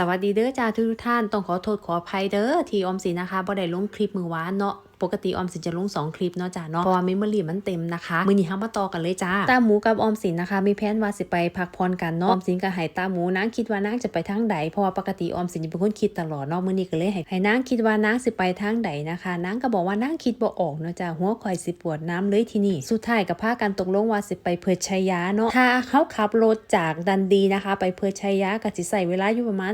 สวัสดีเด้อจ้าทุกท่าน ต้องขอโทษขออภัยเด้อที่ออมสินนะคะบ่ได้ลงคลิปมือวานเนาะ ปกติออมสินจะลง2คลิปเนาะจ้าเนาะเพราะว่าเมมโมรี่มันเต็มนะคะมือนี้เฮามาต่อกันเลยจ้าตาหมูกับออมสินนะคะ มีแผนว่าสิไปพักผ่อนกันเนาะออมสินก็ให้ตาหมูนางคิดว่านางจะไปทางใดเพราะว่าปกติออมสินจะเป็นคนคิดตลอดเนาะมื้อนี้ก็เลยให้ให้นางคิดว่านางสิไปทางใดนะคะนางก็บอกว่านางคิดบ่ออกเนาะจ้าหัวข่อยสิปวดน้ำเลยที่นี่สุดท้ายก็พากันตกลงว่าสิไปเพิดชัยยาเนาะถ้าเขาขับรถจากดันดีนะคะ ไปเพิดชัยยาก็สิใส่เวลาอยู่ประมาณ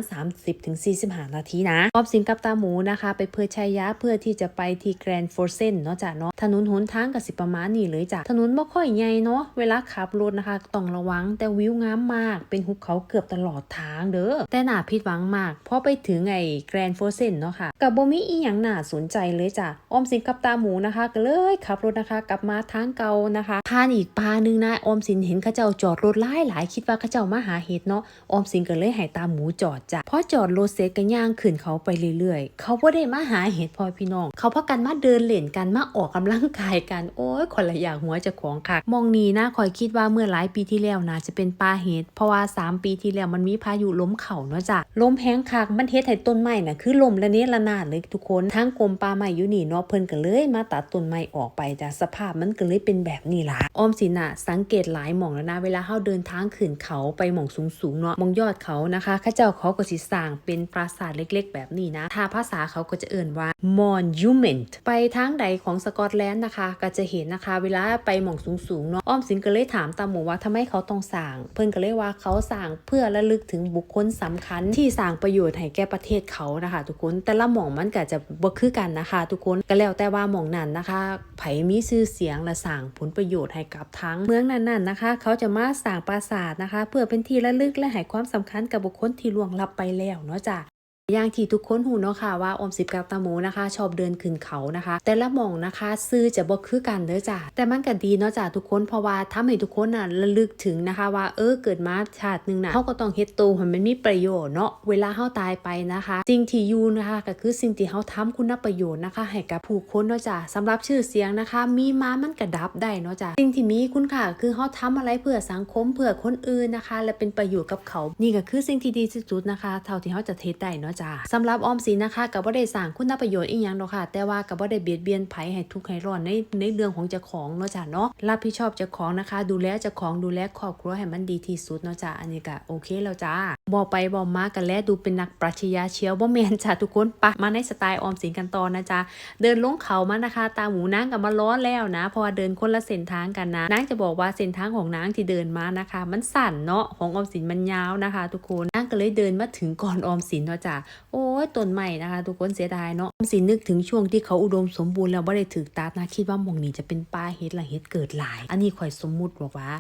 30-45 นาทีนะออมสินกับตาหมูนะคะ ไปเพิดชัยยาเพื่อที่จะไปที่แกรรนด์ฟอร์เซนเนาะจ้ะเนาะถนนหนทางก็สิประมาณนี้เลยจ้ะถนนบ่ค่อยใหญ่เนาะเวลาขับรถนะคะต้องระวังแต่วิวงามมากเป็นหุบเขาเกือบตลอดทางเด้อแต่น่าผิดหวังมากพอไปถึงไอ้แกรนด์ฟอร์เซนเนาะค่ะกับบ่มีอีหยังน่าสนใจเลยจ้ะออมสินกับตาหมูนะคะก็เลยขับรถนะคะ กลับมาทางเก่านะคะผ่านอีกปาหนึงนะออมสินเห็นเขาเจ้าจอดรถหลายหลายคิดว่าเขาเจ้ามาหาเห็ดเนาะออมสินก็เลยให้ตาหมูจอดจ้ะพอจอดรถเสร็จก็ย่างขึ้นเขาไปเรื่อยๆ เขาบ่ได้มาหาเห็ดพ่อพี่น้อง เขาพากันมาเดินเล่นกันมาออกกำลังกายกันโอ้ยคนละอย่างหัวจะของคักมองนี้นะคอยคิดว่าเมื่อหลายปีที่แล้วนะจะเป็นป่าเห็ดเพราะว่า 3 ปีที่แล้วมันมีพายุล้มเขาเนาะจ้ะล้มแห้งคักมันเฮ็ดให้ต้นไม้น่ะคือล้มละเนระนาดเลยทุกคนทั้งกรมป่าไม้อยู่นี่เนาะเพิ่นก็เลยมาตัดต้นไม้ออกไปจ้ะสภาพมันก็เลยเป็นแบบนี้ล่ะออมสินน่ะสังเกตหลายหม่องแล้วนะเวลาเฮาเดินทางขึ้นเขาไปหม่องสูงๆเนาะมองยอดเขานะคะข้าเจ้าเขาก็สิสร้างเป็นปราสาทเล็ก ๆ แบบนี้นะถ้าภาษาเขาก็จะเอ่นว่า monument ไปทางใดของสกอตแลนด์นะคะ ก็จะเห็นนะคะ เวลาไปหม่องสูงๆเนาะอ้อมสินก็เลยถามตาหมูว่าทำไมเขาต้องสร้าง เพิ่อนก็เลยว่าเขาสร้างเพื่อระลึกถึงบุคคลสำคัญที่สร้างประโยชน์ให้แก่ประเทศเขานะคะ ทุกคนแต่ละหม่องมันก็จะบ่คือกันนะคะ ทุกคนก็แล้วแต่ว่าหม่องนั้นนะคะไผมีชื่อเสียงและสร้างผลประโยชน์ให้กับทั้งเมืองนั้นๆนะคะ เขาจะมาสร้างปราสาทนะคะ เพื่อเป็นที่ระลึกและให้ความสำคัญกับบุคคลที่ล่วงลับไปแล้วเนาะจ้ะ อย่างที่ทุกคนหูเนาะค่ะว่าอมสิบกับตาหมูนะคะ ชอบเดินขึ้นเขานะคะ แต่ละมองนะคะซื้อจะบ่คือกันเด้อจ้ะแต่มันก็ดีเนาะจ้ะทุกคนเพราะว่าทำให้ทุกคนน่ะระลึกถึงนะคะ ว่าเออเกิดมาชาติหนึ่งน่ะเฮาก็ต้องเฮ็ดตัวให้มันมีประโยชน์เนาะเวลาเฮาตายไปนะคะสิ่งที่อยู่นะคะก็คือสิ่งที่เฮาทำคุณประโยชน์นะคะ ให้กับผู้คนเนาะจ้ะสำหรับชื่อเสียงนะคะ มีมามันก็ดับได้เนาะจ้ะสิ่งที่มีคุณค่าคือเฮาทำอะไรเพื่อสังคมเพื่อคนอื่นนะคะ และเป็นประโยชน์กับเขา นี่ก็คือสิ่งที่ดีที่สุดนะคะ เท่าที่เฮาจะเทได้เนาะจ้าสำหรับออมสินนะคะกับ่ได้สร้างคุณประโยชน์อีหยังดอกค่ะ แต่ว่ากับ่ได้เบียดเบียนไผให้ทุกข์ให้ร้อนในในเรื่องของเจ้าของเนาะจ้ะเนาะรับผิดชอบเจ้าของนะคะ ดูแลเจ้าของดูแลครอบครัวให้มันดีที่สุดเนาะจ้ะอันนี้ก็โอเคแล้วจ้าบ่ไปบ่มากันแล้วดูเป็นนักปรัชญาเชียวบ่แมนจ้ะทุกคนปะมาในสไตล์ออมสินกันต่อนะจ๊ะเดินลงเขามานะคะ ตาหมูนางก็มาล้อแล้วนะเพราะว่าเดินคนละเส้นทางกันนะนางจะบอกว่าเส้นทางของนางที่เดินมานะคะ มันสั้นเนาะของออมสินมันยาวนะคะ ทุกคนนางก็เลยเดินมาถึงก่อนออมสินเนาะจ้ะโอ้ยต้นใหม่นะคะ ทุกคนเสียดายเนาะอมสินนึกถึงช่วงที่เขาอุดมสมบูรณ์แล้วไม่ได้ถือตานะคิดว่าหมองนี้จะเป็นป่าเฮ็ดละเฮ็ดเกิดหลาย อันนี้ข่อยสมมุติบอกว่า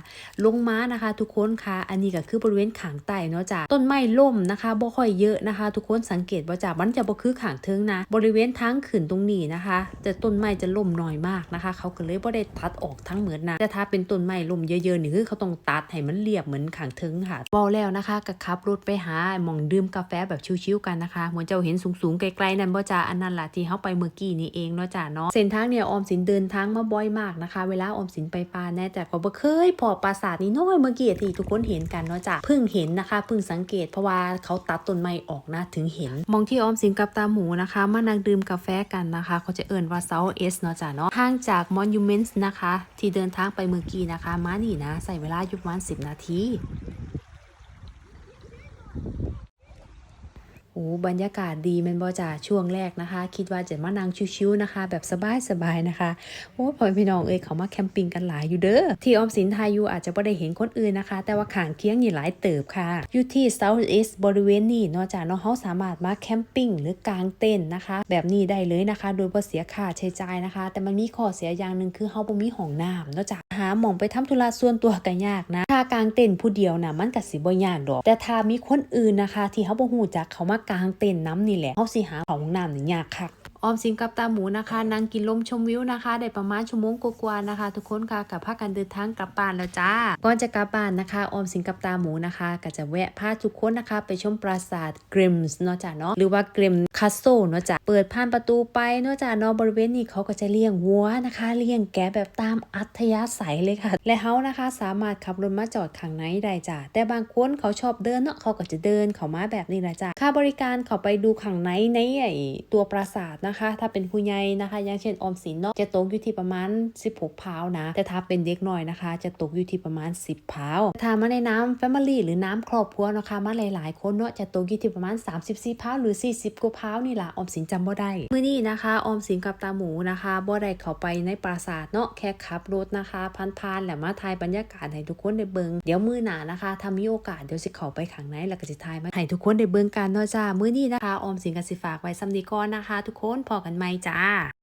ลงมานะคะ ทุกคนค่ะ อันนี้ก็คือบริเวณขางใต้เนาะจ้ะต้นไม้ล่มนะคะบ่ค่อยเยอะนะคะ ทุกคนสังเกตว่าจ้ะมันจะบ่คือขางเทิงนะ บริเวณทางขึ้นตรงนี้นะคะ แต่ต้นไม้จะล่มน้อยมากนะคะ เขาก็เลยบ่ได้ตัดออกทั้งเหมือนนะแต่ถ้าเป็นต้นไม้ล่มเยอะๆนี่คือเขาต้องตัดให้มันเรียบเหมือนขางเทิงค่ะบอแล้วนะคะก็ขับรถไปหาหมองดื่มกาแฟแบบชิวๆกันนะคะเหมือนเจ้าเห็นสูงๆไกลๆนั่นบ่จ้าอันนั้นล่ะที่เขาไปเมื่อกี้นี่เองเนาะจ้าเนาะเส้นทางเนี่ยออมสินเดินทางมาบ่อยมากนะคะ เวลาออมสินไปปลาแน่แต่ก็บ่เคยพอปราสาทนี้น้อยเมื่อกี้ที่ทุกคนเห็นกันเนาะจ้าเพิ่งเห็นนะคะเพิ่งสังเกต เพราะว่าเขาตัดต้นไม้ออกนะถึงเห็น มองที่ออมสินกับตาหมูนะคะ มานั่งดื่มกาแฟกันนะคะ เขาจะเอิ่นว่าเซาเอสเนาะจ้ะเนาะห่างจากมอนยูเมนต์นะคะ ที่เดินทางไปเมื่อกี้นะคะ มานี่นะ ใส่เวลาอยู่ประมาณ10 นาที โอ้บรรยากาศดีแมันบอจ่าช่วงแรกนะคะ คิดว่าจะมานั่งชิวๆนะคะ แบบสบายๆนะคะโอ้พ่อพี่น้องเอ้ยเขามาแคมปิ้งกันหลายอยู่เด้อที่ออมสินไทยอยู่อาจจะไม่ได้เห็นคนอื่นนะคะ แต่ว่าขางเคียงนี่หลายเติบค่ะ อยู่ที่ South East บริเวณนี้นอกจากเนาะเขาสามารถมาแคมปิ้งหรือกางเต็นท์นะคะ แบบนี้ได้เลยนะคะ โดยบ่เสียค่าใช้จ่ายนะคะ แต่มันมีข้อเสียอย่างหนึ่งคือเขาบ่มีห้องน้ำนอกจากหาหม่องไปทำธุระส่วนตัวก็ยากนะ ถ้ากางเต็นท์ผู้เดียวนะมันก็สิบ่ยากดอก แต่ถ้ามีคนอื่นนะคะ ที่เขาบ่ฮู้จักเขามากางเต็นท์น้ำนี่แหละเขาสิหาของน้ำนี่ยากคัก อออมสินกับตาหมูนะคะนั่งกินลมชมวิวนะคะ ได้ประมาณชั่วโมงกว่าๆนะคะ ทุกคนค่ะกับพากันเดินทางกลับบ้านแล้วจ้าก่อนจะกลับบ้านนะคะ ออมสินกับตาหมูนะคะ ก็จะแวะพาทุกคนนะคะ ไปชมปราสาทกริมส์เนาะจ้าเนาะหรือว่ากริมคาสโซเนาะจ้ะเปิดผ่านประตูไปเนาะจ้ะเนาะบริเวณนี้เขาก็จะเลี้ยงวัวนะคะ เลี้ยงแกะแบบตามอัธยาศัยเลยค่ะ และเขานะคะสามารถขับรถมาจอดข้างในได้จ้ะแต่บางคนเขาชอบเดินเนาะเขาก็จะเดินเขามาแบบนี้แหละจ้ะค่าบริการเขาไปดูข้างในในไอตัวปราสาทนะคะถ้าเป็นผู้ใหญ่นะคะ อย่างเช่นออมสินเนาะจะตกอยู่ที่ประมาณ 16พาวนะ แต่ถ้าเป็นเด็กน้อยนะคะ จะตกอยู่ที่ประมาณ 10พาวถ้ามาในน้ำ Family หรือน้ำครอบครัวนะคะ มาหลาย ๆ คนเนาะจะตกอยู่ที่ประมาณ 34พาวหรือ 40กว่าพาวนี่ล่ะออมสินจำบ่ได้มื้อนี้นะคะออมสินกับตาหมูนะคะบ่ได้เข้าไปในปราสาทเนาะแค่ขับรถนะคะผ่านๆแหละมาถ่ายบรรยากาศให้ทุกคนได้เบิงเดี๋ยวมื้อหน้านะคะถ้ามีโอกาสเดี๋ยวสิเข้าไปข้างในแล้วก็สิถ่ายมาให้ทุกคนได้เบิงกันเนาะจ้ามื้อนี้นะคะออมสินก็สิฝากไว้ซ้ำนีก่อนนะคะ ทุกคนพอกันไหมจ้า